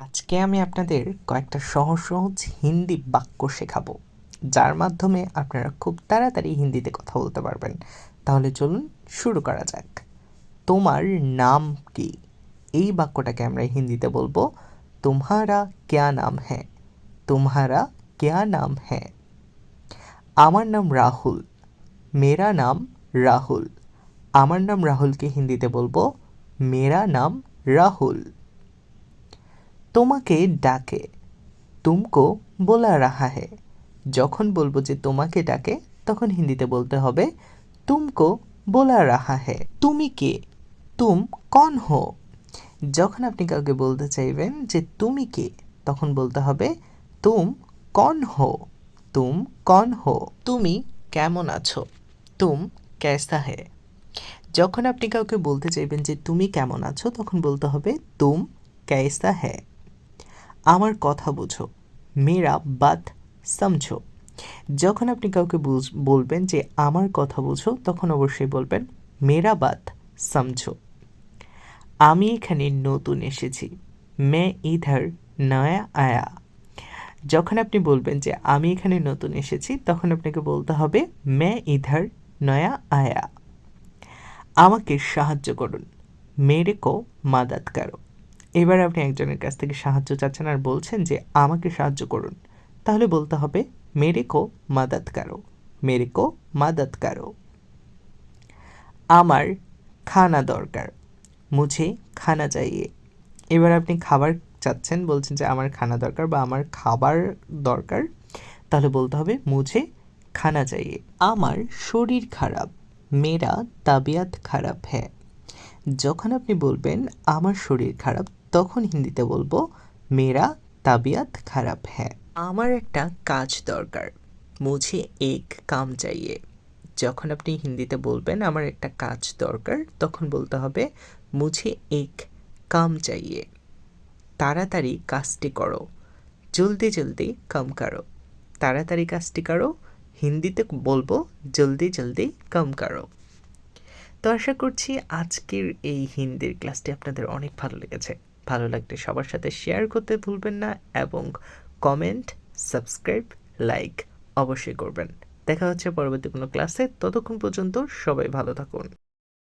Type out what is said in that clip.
আজকে আমি আপনাদের কয়েকটা সহজ সহজ হিন্দি বাক্য শেখাবো, যার মাধ্যমে আপনারা খুব তাড়াতাড়ি হিন্দিতে কথা বলতে পারবেন। তাহলে চলুন শুরু করা যাক। তোমার নাম কি? এই বাক্যটাকে আমরা হিন্দিতে বলব তোমারা ক্যা নাম হ্যাঁ? তোমারা ক্যা নাম হ্যাঁ? আমার নাম রাহুল। মেরা নাম রাহুল। আমার নাম রাহুলকে হিন্দিতে বলব, মেরা নাম রাহুল। তোমাকে ডাকে। তুমকো বলা রাহা হে যখন বলব যে তোমাকে ডাকে, তখন হিন্দিতে বলতে হবে, তুমকো বলা রাহা হে তুমি কে? তুম কন হো? যখন আপনি কাউকে বলতে চাইবেন যে, তুমি কে? তখন বলতে হবে, তুম কন হো? তুম কন হো? তুমি কেমন আছো? তুম কেসা হে? যখন আপনি কাউকে বলতে চাইবেন যে, তুমি কেমন আছো? তখন বলতে হবে, তুম কেসা হ্যাঁ আমার কথা বুঝো। মেরা বাত সমঝো। যখন আপনি কাউকে বলবেন যে আমার কথা বুঝো, তখন অবশ্যই বলবেন মেরা বাত সমঝো। আমি এখানে নতুন এসেছি। মে ইধার নয়া আয়া। যখন আপনি বলবেন যে আমি এখানে নতুন এসেছি, তখন আপনাকে বলতে হবে, মে ইধার নয়া আয়া। আমাকে সাহায্য করুন। মেরে কো মাদাত এবার আপনি একজনের কাছ থেকে সাহায্য চাচ্ছেন আর বলছেন যে, আমাকে সাহায্য করুন। তাহলে বলতে হবে, মেরে কো মাদাত করো, মেরে কো মাদাত করো। আমার খানা দরকার, মুঝে খানা চাইয়ে। এবার আপনি খাবার চাচ্ছেন, বলছেন যে, আমার খানা দরকার বা আমার খাবার দরকার। তাহলে বলতে হবে, মুঝে খানা চাইয়ে। আমার শরীর খারাপ মেরা তাবিয়াত খারাপ হ্যাঁ। যখন আপনি বলবেন, আমার শরীর খারাপ তখন হিন্দিতে বলব মেরা তাবিয়াত খারাপ হ্যাঁ। আমার একটা কাজ দরকার, মুঝে এক কাম চাইয়ে। যখন আপনি হিন্দিতে বলবেন, আমার একটা কাজ দরকার, তখন বলতে হবে, মুঝে এক কাম চাইয়ে। তাড়াতাড়ি কাজটি করো। জলদি জলদি কাম করো। তাড়াতাড়ি কাজটি করো। হিন্দিতে বলব, জলদি জলদি কাম করো। তো আশা করছি আজকের এই হিন্দির ক্লাসটি আপনাদের অনেক ভালো লেগেছে। ভালো লাগলে সবার সাথে শেয়ার করতে ভুলবেন না এবং কমেন্ট সাবস্ক্রাইব লাইক অবশ্যই করবেন। দেখা হচ্ছে পরবর্তী কোনো ক্লাসে ততক্ষণ পর্যন্ত সবাই ভালো থাকুন।